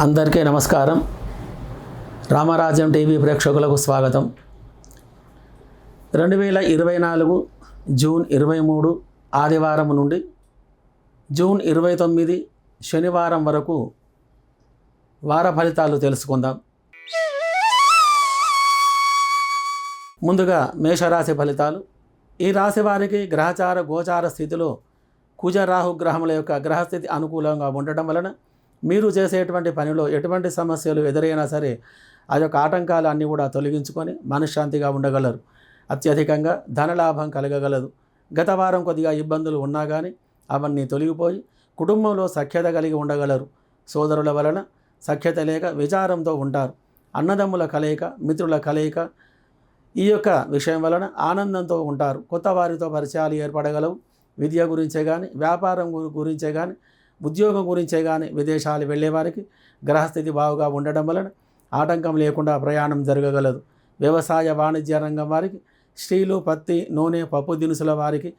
అందరికీ నమస్కారం. రామరాజ్యం టీవీ ప్రేక్షకులకు స్వాగతం. రెండు వేల ఇరవై నాలుగు జూన్ ఇరవై మూడు ఆదివారం నుండి జూన్ ఇరవై తొమ్మిది శనివారం వరకు వార ఫలితాలు తెలుసుకుందాం. ముందుగా మేషరాశి ఫలితాలు. ఈ రాశి వారికి గ్రహచార గోచార స్థితిలో కుజరాహు గ్రహముల యొక్క గ్రహస్థితి అనుకూలంగా ఉండటం వలన మీరు చేసేటువంటి పనిలో ఎటువంటి సమస్యలు ఎదురైనా సరే ఆ యొక్క ఆటంకాలు అన్నీ కూడా తొలగించుకొని మనశ్శాంతిగా ఉండగలరు. అత్యధికంగా ధనలాభం కలగగలదు. గత వారం కొద్దిగా ఇబ్బందులు ఉన్నా కానీ అవన్నీ తొలగిపోయి కుటుంబంలో సఖ్యత కలిగి ఉండగలరు. సోదరుల వలన సఖ్యత లేక విచారంతో ఉంటారు. అన్నదమ్ముల కలయిక మిత్రుల కలయిక ఈ యొక్క విషయం వలన ఆనందంతో ఉంటారు. కొత్త వారితో పరిచయాలు ఏర్పడగలవు. విద్య గురించే కానీ వ్యాపారం గురించే కానీ ఉద్యోగం గురించే కానీ విదేశాలు వెళ్ళేవారికి గ్రహస్థితి బాగుగా ఉండడం వలన ఆటంకం లేకుండా ప్రయాణం జరగగలదు. వ్యవసాయ వాణిజ్య రంగం వారికి స్టీలు పత్తి నూనె పప్పు దినుసుల వారికి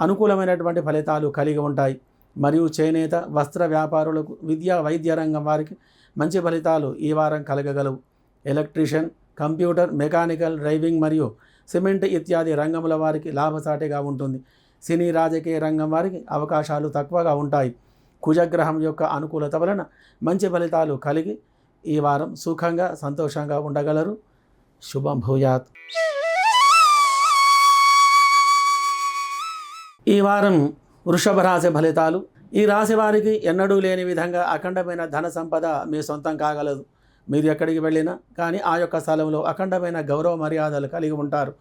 అనుకూలమైనటువంటి ఫలితాలు కలిగి ఉంటాయి. మరియు చేనేత వస్త్ర వ్యాపారులకు విద్యా వైద్య రంగం వారికి మంచి ఫలితాలు ఈ వారం కలగగలవు. ఎలక్ట్రీషియన్ కంప్యూటర్ మెకానికల్ డ్రైవింగ్ మరియు సిమెంట్ ఇత్యాది రంగముల వారికి లాభసాటిగా ఉంటుంది. సినీ రాజకీయ రంగం వారికి అవకాశాలు తక్కువగా ఉంటాయి. కుజగ్రహం యొక్క అనుకూలత వలన మంచి ఫలితాలు కలిగి ఈ వారం సుఖంగా సంతోషంగా ఉండగలరు. శుభం భూయాత్. ఈ వారం వృషభ రాశి ఫలితాలు. ఈ రాశి వారికి ఎన్నడూ లేని విధంగా అఖండమైన ధన సంపద మీ సొంతం కాగలదు. మీరు ఎక్కడికి వెళ్ళినా కానీ ఆ యొక్క స్థలంలో అఖండమైన గౌరవ మర్యాదలు కలిగి ఉంటారు.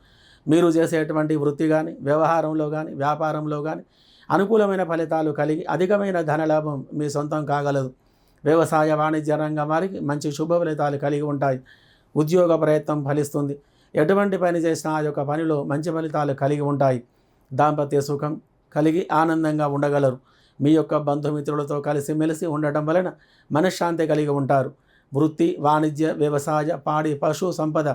మీరు చేసేటువంటి వృత్తి కానీ వ్యవహారంలో కానీ వ్యాపారంలో కానీ అనుకూలమైన ఫలితాలు కలిగి అధికమైన ధనలాభం మీ సొంతం కాగలదు. వ్యవసాయ వాణిజ్య రంగం వారికి మంచి శుభ ఫలితాలు కలిగి ఉంటాయి. ఉద్యోగ ప్రయత్నం ఫలిస్తుంది. ఎటువంటి పని చేసినా ఆ యొక్క పనిలో మంచి ఫలితాలు కలిగి ఉంటాయి. దాంపత్య సుఖం కలిగి ఆనందంగా ఉండగలరు. మీ యొక్క బంధుమిత్రులతో కలిసిమెలిసి ఉండటం వలన మనశ్శాంతి కలిగి ఉంటారు. వృత్తి వాణిజ్య వ్యవసాయ పాడి పశు సంపద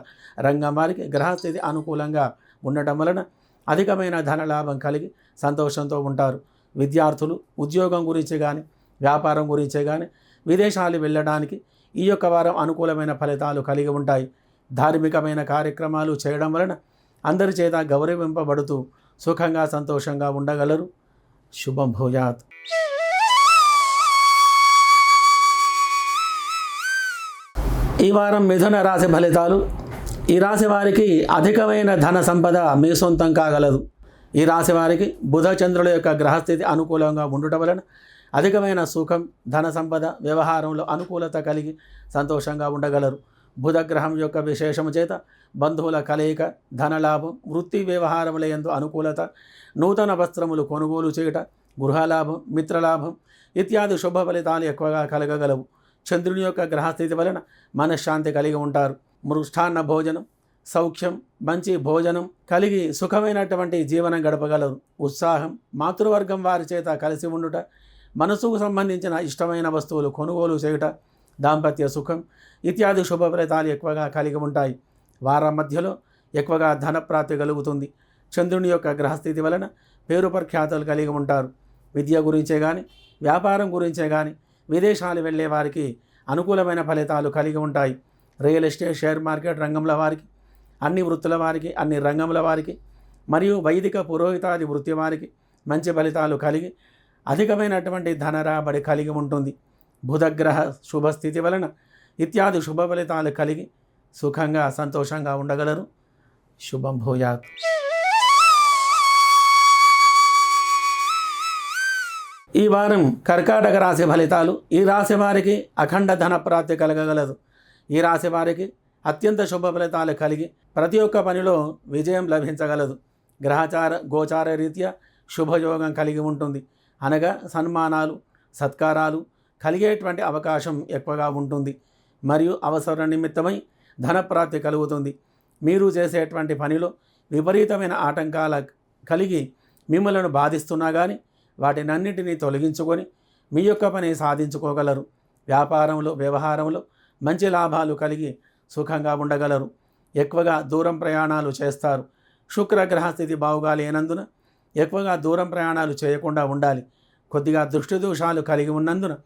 రంగం వారికి గ్రహస్థితి అనుకూలంగా ఉండటం వలన అధికమైన ధనలాభం కలిగి సంతోషంతో ఉంటారు. విద్యార్థులు ఉద్యోగం గురించి కానీ వ్యాపారం గురించే కానీ విదేశాలు వెళ్ళడానికి ఈ యొక్క వారం అనుకూలమైన ఫలితాలు కలిగి ఉంటాయి. ధార్మికమైన కార్యక్రమాలు చేయడం వలన అందరి చేత గౌరవింపబడుతూ సుఖంగా సంతోషంగా ఉండగలరు. శుభం భూయాత్. ఈ వారం మిథున రాశి ఫలితాలు. ఈ రాశి వారికి అధికమైన ధన సంపద మీ సొంతం కాగలదు. ఈ రాశి వారికి బుధ చంద్రుల యొక్క గ్రహస్థితి అనుకూలంగా ఉండటం వలన అధికమైన సుఖం ధన సంపద వ్యవహారంలో అనుకూలత కలిగి సంతోషంగా ఉండగలరు. బుధ గ్రహం యొక్క విశేషము చేత బంధువుల కలయిక ధనలాభం వృత్తి వ్యవహారముల యందు అనుకూలత నూతన వస్త్రములు కొనుగోలు చేయుట గృహలాభం మిత్రలాభం ఇత్యాది శుభ ఫలితాలు ఎక్కువగా కలగగలవు. చంద్రుని యొక్క గ్రహస్థితి వలన మనశ్శాంతి కలిగి ఉంటారు. మృష్టాన్న భోజనం సౌఖ్యం మంచి భోజనం కలిగి సుఖమైనటువంటి జీవనం గడపగలరు. ఉత్సాహం మాతృవర్గం వారి చేత కలిసి ఉండుట మనసుకు సంబంధించిన ఇష్టమైన వస్తువులు కొనుగోలు చేయుట దాంపత్య సుఖం ఇత్యాది శుభ ఫలితాలు ఎక్కువగా కలిగి ఉంటాయి. వారం మధ్యలో ఎక్కువగా ధనప్రాప్తి కలుగుతుంది. చంద్రుని యొక్క గ్రహస్థితి వలన పేరు ప్రఖ్యాతలు కలిగి ఉంటారు. విద్య గురించే కానీ వ్యాపారం గురించే కానీ విదేశాలు వెళ్ళే వారికి అనుకూలమైన ఫలితాలు కలిగి ఉంటాయి. రియల్ ఎస్టేట్ షేర్ మార్కెట్ రంగంలో వారికి అన్ని వృత్తుల వారికి అన్ని రంగముల వారికి మరియు వైదిక పురోహితాది వృత్తి వారికి మంచి ఫలితాలు కలిగి అధికమైనటువంటి ధన రాబడి కలిగి ఉంటుంది. బుధగ్రహ శుభస్థితి వలన ఇత్యాది శుభ ఫలితాలు కలిగి సుఖంగా సంతోషంగా ఉండగలరు. శుభం భూయాత్. ఈ వారం కర్కాటక రాశి ఫలితాలు ఈ రాశి వారికి అఖండ ధన ప్రాప్తి కలగగలదు. ఈ రాశి వారికి అత్యంత శుభ ఫలితాలు కలిగి ప్రతి ఒక్క పనిలో విజయం లభించగలదు. గ్రహచార గోచార రీత్యా శుభయోగం కలిగి ఉంటుంది. అనగా సన్మానాలు సత్కారాలు కలిగేటువంటి అవకాశం ఎక్కువగా ఉంటుంది. మరియు అవసర నిమిత్తమై ధనప్రాప్తి కలుగుతుంది. మీరు చేసేటువంటి పనిలో విపరీతమైన ఆటంకాల కలిగి మిమ్మలను బాధిస్తున్నా కానీ వాటినన్నిటినీ తొలగించుకొని మీ యొక్క పని సాధించుకోగలరు. వ్యాపారంలో వ్యవహారంలో మంచి లాభాలు కలిగి సుఖంగా ఉండగలరు. ఎక్కువగా దూరం ప్రయాణాలు చేస్తారు. శుక్ర గ్రహస్థితి బావుగా లేనందున ఎక్కువగా దూరం ప్రయాణాలు చేయకుండా ఉండాలి. కొద్దిగా దృష్టి దోషాలు కలిగి ఉన్నందున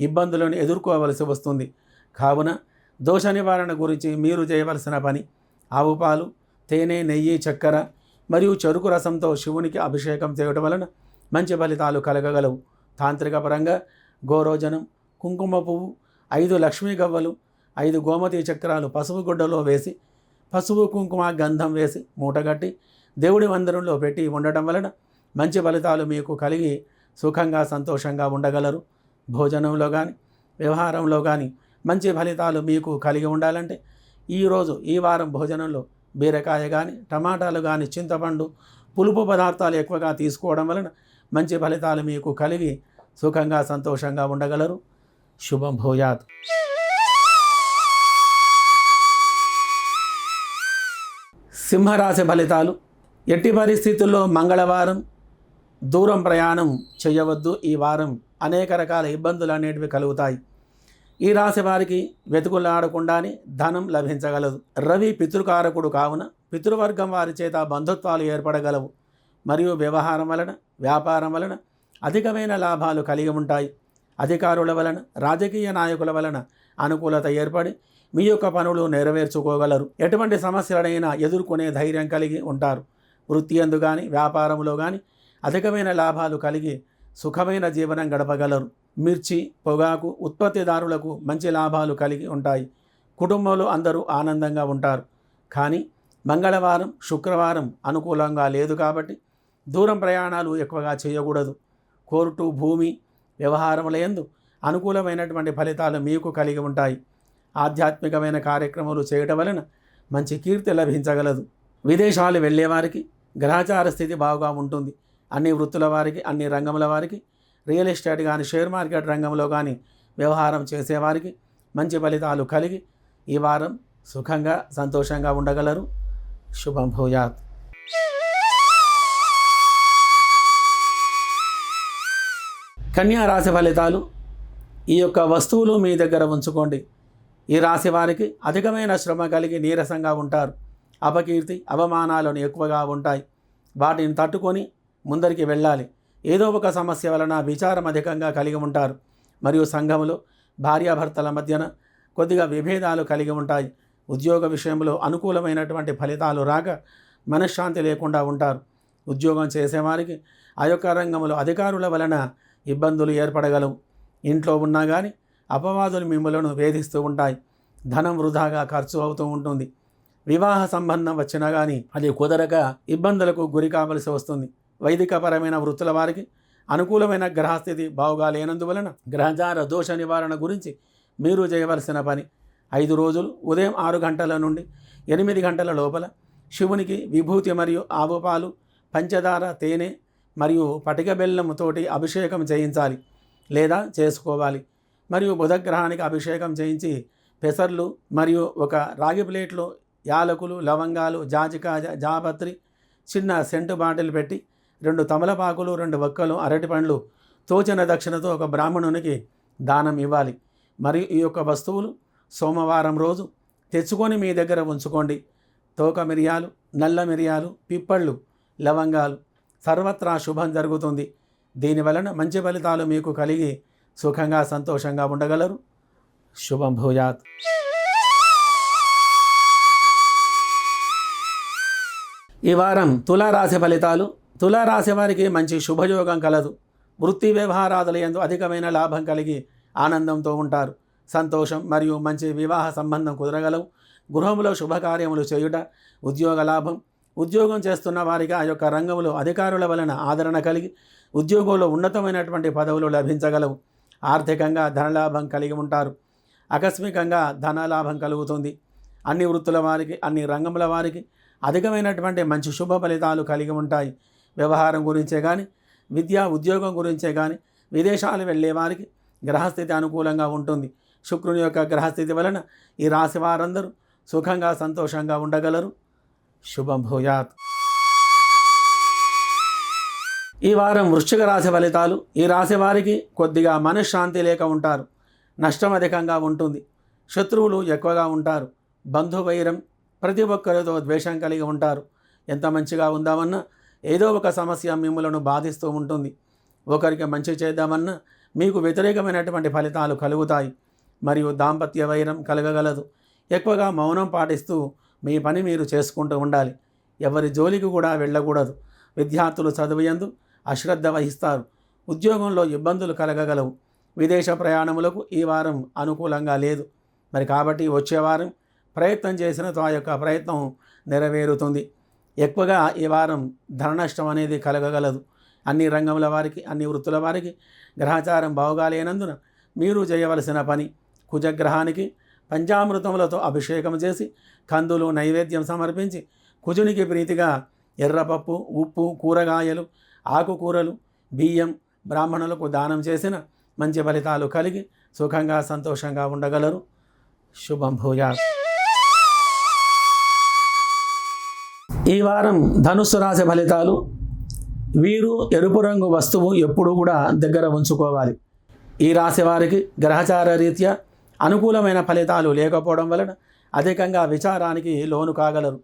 ఇబ్బందులను ఎదుర్కోవలసి వస్తుంది. కావున దోష నివారణ గురించి మీరు చేయవలసిన పని ఆవు పాలు తేనె నెయ్యి చక్కెర మరియు చెరుకు రసంతో శివునికి అభిషేకం చేయడం వలన మంచి ఫలితాలు కలగగలవు. తాంత్రిక పరంగా గోరోజనం కుంకుమ పువ్వు ఐదు లక్ష్మీ గవ్వలు ఐదు గోమతి చక్రాలు పసుపు గుడ్డలో వేసి పసుపు కుంకుమ గంధం వేసి మూటగట్టి దేవుడి మందిరంలో పెట్టి ఉండటం వలన మంచి ఫలితాలు మీకు కలిగి సుఖంగా సంతోషంగా ఉండగలరు. భోజనంలో కానీ వ్యవహారంలో కానీ మంచి ఫలితాలు మీకు కలిగి ఉండాలంటే ఈరోజు ఈ వారం భోజనంలో బీరకాయ కానీ టమాటాలు కానీ చింతపండు పులుపు పదార్థాలు ఎక్కువగా తీసుకోవడం వలన మంచి ఫలితాలు మీకు కలిగి సుఖంగా సంతోషంగా ఉండగలరు. శుభం భూయాత్. సింహరాశి ఫలితాలు. ఎట్టి పరిస్థితుల్లో మంగళవారం దూరం ప్రయాణం చేయవద్దు. ఈ వారం అనేక రకాల ఇబ్బందులు అనేటివి కలుగుతాయి. ఈ రాశి వారికి వెతుకులాడకుండానే ధనం లభించగలదు. రవి పితృకారకుడు కావున పితృవర్గం వారి చేత బంధుత్వాలు ఏర్పడగలవు. మరియు వ్యవహారం వలన వ్యాపారం వలన అధికమైన లాభాలు కలిగి ఉంటాయి. అధికారుల వలన రాజకీయ నాయకుల వలన అనుకూలత ఏర్పడి మీ యొక్క పనులు నెరవేర్చుకోగలరు. ఎటువంటి సమస్యలనైనా ఎదుర్కొనే ధైర్యం కలిగి ఉంటారు. వృత్తి అందు కానీ వ్యాపారంలో కానీ అధికమైన లాభాలు కలిగి సుఖమైన జీవనం గడపగలరు. మిర్చి పొగాకు ఉత్పత్తిదారులకు మంచి లాభాలు కలిగి ఉంటాయి. కుటుంబంలో అందరూ ఆనందంగా ఉంటారు. కానీ మంగళవారం శుక్రవారం అనుకూలంగా లేదు కాబట్టి దూరం ప్రయాణాలు ఎక్కువగా చేయకూడదు. కోర్టు భూమి వ్యవహారముల యందు అనుకూలమైనటువంటి ఫలితాలు మీకు కలిగి ఉంటాయి. ఆధ్యాత్మికమైన కార్యక్రమాలు చేయటం వలన మంచి కీర్తి లభించగలదు. విదేశాలు వెళ్ళేవారికి గ్రహచార స్థితి బాగా ఉంటుంది. అన్ని వృత్తుల వారికి అన్ని రంగముల వారికి రియల్ ఎస్టేట్ కానీ షేర్ మార్కెట్ రంగంలో కానీ వ్యవహారం చేసేవారికి మంచి ఫలితాలు కలిగి ఈ వారం సుఖంగా సంతోషంగా ఉండగలరు. శుభం భూయాత్. కన్యా రాశి ఫలితాలు ఈ యొక్క వస్తువులు మీ దగ్గర ఉంచుకోండి. ఈ రాశి వారికి అధికమైన శ్రమ కలిగి నీరసంగా ఉంటారు. అపకీర్తి అవమానాలను ఎక్కువగా ఉంటాయి. వాటిని తట్టుకొని ముందరికి వెళ్ళాలి. ఏదో ఒక సమస్య వలన విచారం అధికంగా కలిగి ఉంటారు. మరియు సంఘంలో భార్యాభర్తల మధ్యన కొద్దిగా విభేదాలు కలిగి ఉంటాయి. ఉద్యోగ విషయంలో అనుకూలమైనటువంటి ఫలితాలు రాక మనశ్శాంతి లేకుండా ఉంటారు. ఉద్యోగం చేసేవారికి ఆ యొక్క రంగంలో అధికారుల వలన ఇబ్బందులు ఏర్పడగలవు. ఇంట్లో ఉన్నా కానీ అపవాదులు మిమ్మలను వేధిస్తూ ఉంటాయి. ధనం వృధాగా ఖర్చు అవుతూ ఉంటుంది. వివాహ సంబంధం వచ్చినా కానీ అది కుదరక ఇబ్బందులకు గురి కావలసి వస్తుంది. వైదికపరమైన వృత్తుల వారికి అనుకూలమైన గ్రహస్థితి బావుగా లేనందువలన గ్రహచార దోష నివారణ గురించి మీరు చేయవలసిన పని ఐదు రోజులు ఉదయం ఆరు గంటల నుండి ఎనిమిది గంటల లోపల శివునికి విభూతి మరియు ఆవుపాలు పంచదార తేనె మరియు పటిక బెల్లముతోటి అభిషేకం చేయించాలి లేదా చేసుకోవాలి. మరియు బుధగ్రహానికి అభిషేకం చేయించి పెసర్లు మరియు ఒక రాగి ప్లేట్లో యాలకులు లవంగాలు జాజికాయ జాపత్రి చిన్న సెంటు బాటిల్ పెట్టి రెండు తమలపాకులు రెండు వక్కలు అరటి పండ్లు తోచిన దక్షిణతో ఒక బ్రాహ్మణునికి దానం ఇవ్వాలి. మరియు ఈ యొక్క వస్తువులు సోమవారం రోజు తెచ్చుకొని మీ దగ్గర ఉంచుకోండి. తోక మిరియాలు నల్ల మిరియాలు పిప్పళ్ళు లవంగాలు సర్వత్రా శుభం జరుగుతుంది. దీనివలన మంచి ఫలితాలు మీకు కలిగి సుఖంగా సంతోషంగా ఉండగలరు. శుభం భూయాత్. ఈ వారం తులారాశి ఫలితాలు. తులారాశి వారికి మంచి శుభయోగం కలదు. వృత్తి వ్యవహారాదుల ఎందు అధికమైన లాభం కలిగి ఆనందంతో ఉంటారు. సంతోషం మరియు మంచి వివాహ సంబంధం కుదరగలవు. గృహంలో శుభకార్యములు చేయుట ఉద్యోగ లాభం ఉద్యోగం చేస్తున్న వారికి ఆ యొక్క రంగంలో అధికారుల వలన ఆదరణ కలిగి ఉద్యోగంలో ఉన్నతమైనటువంటి పదవులు లభించగలవు. ఆర్థికంగా ధనలాభం కలిగి ఉంటారు. ఆకస్మికంగా ధనలాభం కలుగుతుంది. అన్ని వృత్తుల వారికి అన్ని రంగముల వారికి అధికమైనటువంటి మంచి శుభ ఫలితాలు కలిగి ఉంటాయి. వ్యవహారం గురించే కానీ విద్యా ఉద్యోగం గురించే కానీ విదేశాలు వెళ్ళే వారికి గ్రహస్థితి అనుకూలంగా ఉంటుంది. శుక్రుని యొక్క గ్రహస్థితి వలన ఈ రాశి వారందరూ సుఖంగా సంతోషంగా ఉండగలరు. శుభం భూయాత్. ఈ వారం వృశ్చిక రాశి ఫలితాలు. ఈ రాశి వారికి కొద్దిగా మనశ్శాంతి లేక ఉంటారు. నష్టం అధికంగా ఉంటుంది. శత్రువులు ఎక్కువగా ఉంటారు. బంధువైరం ప్రతి ఒక్కరితో ద్వేషం కలిగి ఉంటారు. ఎంత మంచిగా ఉందామన్నా ఏదో ఒక సమస్య మిమ్మలను బాధిస్తూ ఉంటుంది. ఒకరికి మంచి చేద్దామన్నా మీకు వ్యతిరేకమైనటువంటి ఫలితాలు కలుగుతాయి. మరియు దాంపత్య వైరం కలగగలదు. ఎక్కువగా మౌనం పాటిస్తూ మీ పని మీరు చేసుకుంటూ ఉండాలి. ఎవరి జోలికి కూడా వెళ్ళకూడదు. విద్యార్థులు చదువుయందు అశ్రద్ధ వహిస్తారు. ఉద్యోగంలో ఇబ్బందులు కలగగలవు. విదేశ ప్రయాణములకు ఈ వారం అనుకూలంగా లేదు. మరి కాబట్టి వచ్చే వారం ప్రయత్నం చేసినతో ఆ యొక్క ప్రయత్నం నెరవేరుతుంది. ఎక్కువగా ఈ వారం ధన నష్టం అనేది కలగగలదు. అన్ని రంగముల వారికి అన్ని వృత్తుల వారికి గ్రహచారం బాగాలేనందున మీరు చేయవలసిన పని కుజగ్రహానికి పంచామృతములతో అభిషేకం చేసి కందులు నైవేద్యం సమర్పించి కుజునికి ప్రీతిగా ఎర్రపప్పు ఉప్పు కూరగాయలు ఆకుకూరలు బియ్యం బ్రాహ్మణులకు దానం చేసిన మంచి ఫలితాలు కలిగి సుఖంగా సంతోషంగా ఉండగలరు. శుభం భూయా ఈ వారం ధనుస్సు రాశి ఫలితాలు వీరు ఎరుపు రంగు వస్తువు ఎప్పుడూ కూడా దగ్గర ఉంచుకోవాలి. ఈ రాశి వారికి గ్రహచార రీత్యా అనుకూలమైన ఫలితాలు లేకపోవడం వలన అధికంగా విచారానికి లోను కాగలరు.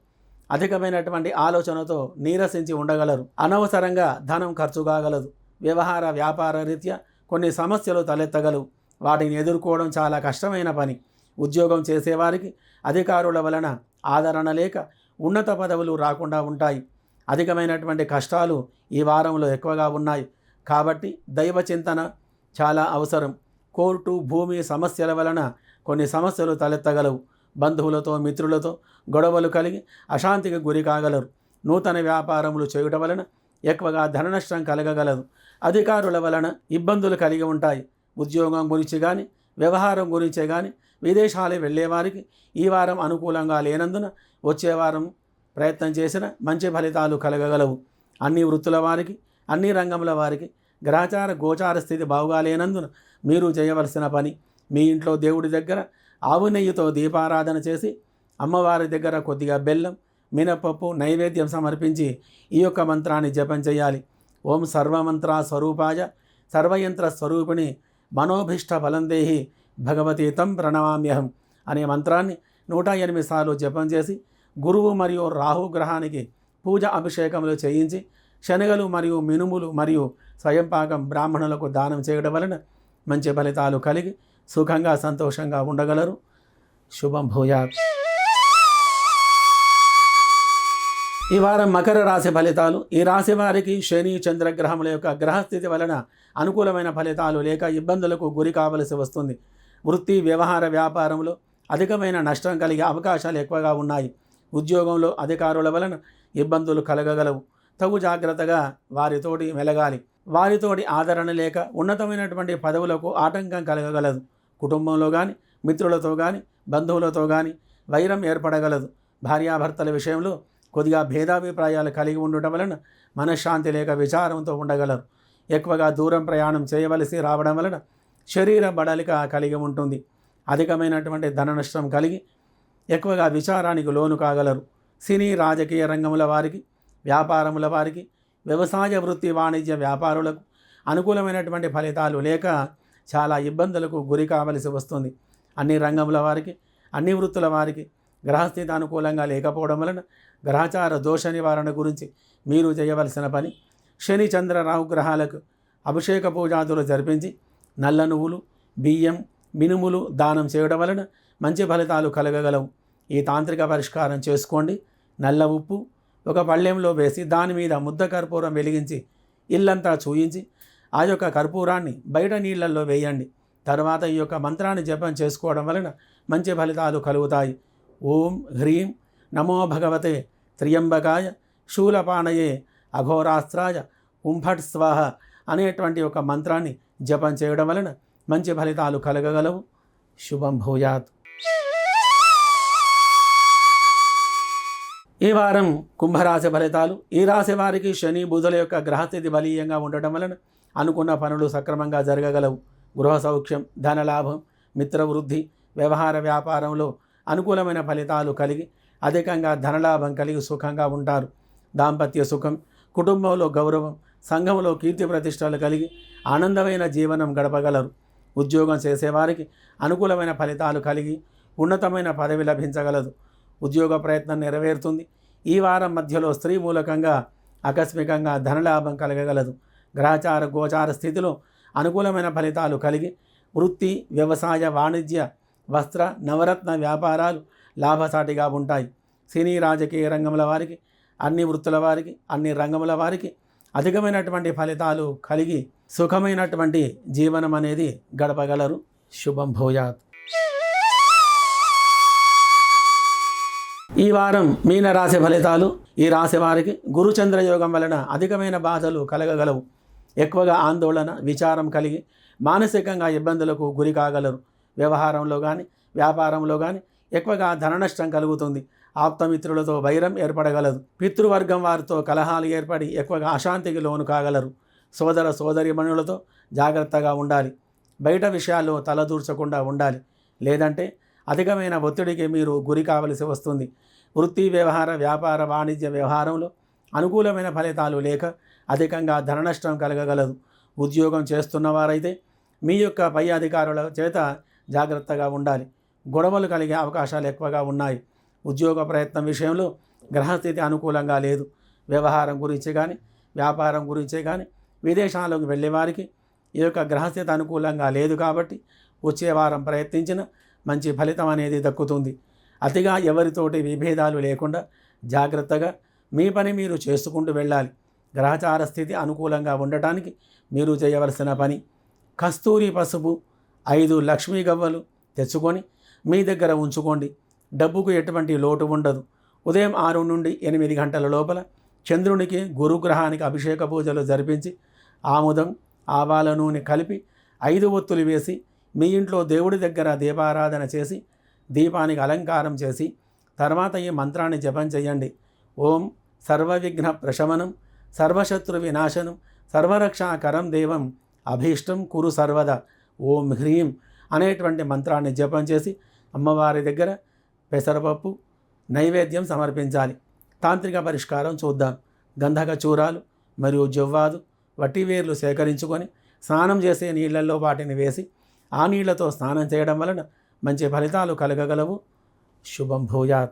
అధికమైనటువంటి ఆలోచనతో నీరసించి ఉండగలరు. అనవసరంగా ధనం ఖర్చు కాగలదు. వ్యవహార వ్యాపార రీత్యా కొన్ని సమస్యలు తలెత్తగలవు. వాటిని ఎదుర్కోవడం చాలా కష్టమైన పని. ఉద్యోగం చేసేవారికి అధికారుల వలన ఆదరణ లేక ఉన్నత పదవులు రాకుండా ఉంటాయి. అధికమైనటువంటి కష్టాలు ఈ వారంలో ఎక్కువగా ఉన్నాయి. కాబట్టి దైవ చింతన చాలా అవసరం. కోర్టు భూమి సమస్యల వలన కొన్ని సమస్యలు తలెత్తగలవు. బంధువులతో మిత్రులతో గొడవలు కలిగి అశాంతికి గురి కాగలరు. నూతన వ్యాపారములు చేయుట వలన ఎక్కువగా ధన నష్టం కలగగలదు. అధికారుల వలన ఇబ్బందులు కలిగి ఉంటాయి. ఉద్యోగం గురించి కానీ వ్యవహారం గురించే కానీ విదేశాలు వెళ్ళేవారికి ఈ వారం అనుకూలంగా లేనందున వచ్చే వారం ప్రయత్నం చేసిన మంచి ఫలితాలు కలగగలవు. అన్ని వృత్తుల వారికి అన్ని రంగముల వారికి గ్రహచార గోచార స్థితి బాగుగాలేనందున మీరు చేయవలసిన పని. మీ ఇంట్లో దేవుడి దగ్గర ఆవు నెయ్యితో దీపారాధన చేసి అమ్మవారి దగ్గర కొద్దిగా బెల్లం మినపప్పు నైవేద్యం సమర్పించి ఈ యొక్క మంత్రాన్ని జపం చేయాలి. ఓం సర్వమంత్ర స్వరూపాయ సర్వయంత్ర స్వరూపిణి మనోభిష్ట బలందేహి భగవతి తం ప్రణమామ్యహం అనే మంత్రాన్ని నూట ఎనిమిది సార్లు జపం చేసి గురువు మరియు రాహు గ్రహానికి పూజ అభిషేకములు చేయించి శనగలు మరియు మినుములు మరియు స్వయంపాకం బ్రాహ్మణులకు దానం చేయడం వలన మంచి ఫలితాలు కలిగి సుఖంగా సంతోషంగా ఉండగలరు. శుభం భూయాత్. ఈ వారం మకర రాశి ఫలితాలు. ఈ రాశి వారికి శని చంద్రగ్రహముల యొక్క గ్రహస్థితి వలన అనుకూలమైన ఫలితాలు లేక ఇబ్బందులకు గురి కావలసి వస్తుంది. వృత్తి వ్యవహార వ్యాపారంలో అధికమైన నష్టం కలిగే అవకాశాలు ఎక్కువగా ఉన్నాయి. ఉద్యోగంలో అధికారుల వలన ఇబ్బందులు కలగగలవు. తగు జాగ్రత్తగా వారితోటి మెలగాలి. వారితోటి ఆదరణ లేక ఉన్నతమైనటువంటి పదవులకు ఆటంకం కలగగలదు. కుటుంబంలో కానీ మిత్రులతో కానీ బంధువులతో కానీ వైరం ఏర్పడగలదు. భార్యాభర్తల విషయంలో కొద్దిగా భేదాభిప్రాయాలు కలిగి ఉండటం వలన మనశ్శాంతి లేక విచారంతో ఉండగలరు. ఎక్కువగా దూరం ప్రయాణం చేయవలసి రావడం వలన శరీర బడలిక కలిగి ఉంటుంది. అధికమైనటువంటి ధన నష్టం కలిగి ఎక్కువగా విచారానికి లోను కాగలరు. సినీ రాజకీయ రంగముల వారికి వ్యాపారముల వారికి వ్యవసాయ వృత్తి వాణిజ్య వ్యాపారులకు అనుకూలమైనటువంటి ఫలితాలు లేక చాలా ఇబ్బందులకు గురి కావలసి వస్తుంది. అన్ని రంగముల వారికి అన్ని వృత్తుల వారికి గ్రహస్థితి అనుకూలంగా లేకపోవడం వలన గ్రహచార దోష నివారణ గురించి మీరు చేయవలసిన పని శని చంద్ర రాహుగ్రహాలకు అభిషేక పూజాదులు జరిపించి నల్ల నువ్వులు బియ్యం మినుములు దానం చేయడం వలన మంచి ఫలితాలు కలగగలవు. ఈ తాంత్రిక పరిష్కారం చేసుకోండి. నల్ల ఉప్పు ఒక పళ్ళెంలో వేసి దాని మీద ముద్ద కర్పూరం వెలిగించి ఇల్లంతా చూయించి ఆ యొక్క కర్పూరాన్ని బయట నీళ్ళల్లో వేయండి. తర్వాత ఈ యొక్క మంత్రాన్ని జపం చేసుకోవడం వలన మంచి ఫలితాలు కలుగుతాయి. ఓం హ్రీం నమో భగవతే త్రియంబకాయ శూలపాణయే అఘోరాస్త్రాయ కుంభట్ స్వాహ అనేటువంటి ఒక మంత్రాన్ని జపం చేయడం వలన మంచి ఫలితాలు కలగగలవు. శుభం భూయాత్. ఈ వారం కుంభరాశి ఫలితాలు. ఈ రాశి వారికి శని బుధుల యొక్క గ్రహస్థితి బలీయంగా ఉండటం వలన అనుకున్న పనులు సక్రమంగా జరగగలవు. గృహ సౌఖ్యం ధనలాభం మిత్రవృద్ధి వ్యవహార వ్యాపారంలో అనుకూలమైన ఫలితాలు కలిగి అధికంగా ధనలాభం కలిగి సుఖంగా ఉంటారు. దాంపత్య సుఖం కుటుంబంలో గౌరవం సంఘంలో కీర్తి ప్రతిష్టలు కలిగి ఆనందమైన జీవనం గడపగలరు. ఉద్యోగం చేసేవారికి అనుకూలమైన ఫలితాలు కలిగి ఉన్నతమైన పదవి లభించగలదు. ఉద్యోగ ప్రయత్నం నెరవేరుతుంది. ఈ వారం మధ్యలో స్త్రీ మూలకంగా ఆకస్మికంగా ధనలాభం కలగగలదు. గ్రహచార గోచార స్థితిలో అనుకూలమైన ఫలితాలు కలిగి వృత్తి వ్యవసాయ వాణిజ్య వస్త్ర నవరత్న వ్యాపారాలు లాభసాటిగా ఉంటాయి. సినీ రాజకీయ రంగముల వారికి అన్ని వృత్తుల వారికి అన్ని రంగముల వారికి అధికమైనటువంటి ఫలితాలు కలిగి సుఖమైనటువంటి జీవనం అనేది గడపగలరు. శుభం భూయాత్. ఈ వారం మీన రాశి ఫలితాలు. ఈ రాశి వారికి గురుచంద్ర యోగం వలన అధికమైన బాధలు కలగగలవు. ఎక్కువగా ఆందోళన విచారం కలిగి మానసికంగా ఇబ్బందులకు గురి కాగలరు. వ్యవహారంలో కానీ వ్యాపారంలో కానీ ఎక్కువగా ధననష్టం కలుగుతుంది. ఆప్తమిత్రులతో వైరం ఏర్పడగలదు. పితృవర్గం వారితో కలహాలు ఏర్పడి ఎక్కువగా అశాంతికి లోను కాగలరు. సోదర సోదరిమణులతో జాగ్రత్తగా ఉండాలి. బయట విషయాల్లో తలదూర్చకుండా ఉండాలి. లేదంటే అధికమైన ఒత్తిడికి మీరు గురి కావలసి వస్తుంది. వృత్తి వ్యవహార వ్యాపార వాణిజ్య వ్యవహారంలో అనుకూలమైన ఫలితాలు లేక అధికంగా ధననష్టం కలగగలదు. ఉద్యోగం చేస్తున్నవారైతే మీ యొక్క పై అధికారుల చేత జాగ్రత్తగా ఉండాలి. గొడవలు కలిగే అవకాశాలు ఎక్కువగా ఉన్నాయి. ఉద్యోగ ప్రయత్నం విషయంలో గ్రహస్థితి అనుకూలంగా లేదు. వ్యవహారం గురించి కానీ వ్యాపారం గురించే కానీ విదేశాలకు వెళ్ళే వారికి ఈ యొక్క గ్రహస్థితి అనుకూలంగా లేదు కాబట్టి వచ్చే వారం ప్రయత్నించిన మంచి ఫలితం అనేది దక్కుతుంది. అతిగా ఎవరితోటి విభేదాలు లేకుండా జాగ్రత్తగా మీ పని మీరు చేసుకుంటూ వెళ్ళాలి. గ్రహచార స్థితి అనుకూలంగా ఉండటానికి మీరు చేయవలసిన పని కస్తూరి పసుపు ఐదు లక్ష్మీ గవ్వలు తెచ్చుకొని మీ దగ్గర ఉంచుకోండి. డబ్బుకు ఎటువంటి లోటు ఉండదు. ఉదయం ఆరు నుండి ఎనిమిది గంటల లోపల చంద్రునికి గురుగ్రహానికి అభిషేక పూజలు జరిపించి ఆముదం ఆవాల నూనె కలిపి ఐదు ఒత్తులు వేసి మీ ఇంట్లో దేవుడి దగ్గర దీపారాధన చేసి దీపానికి అలంకారం చేసి తర్వాత ఈ మంత్రాన్ని జపం చేయండి. ఓం సర్వవిఘ్న ప్రశమనం సర్వశత్రు వినాశనం సర్వరక్షాకరం దేవం అభీష్టం కురు సర్వద ఓం హ్రీం అనేటువంటి మంత్రాన్ని జపం చేసి అమ్మవారి దగ్గర పెసరపప్పు నైవేద్యం సమర్పించాలి. తాంత్రిక పరిష్కారం చూద్దాం. గంధక చూరాలు మరియు జవ్వాదు వట్టివేర్లు సేకరించుకొని స్నానం చేసే నీళ్ళల్లో వాటిని వేసి ఆ నీళ్ళతో స్నానం చేయడం వలన మంచి ఫలితాలు కలగగలవు. శుభం భూయాత్.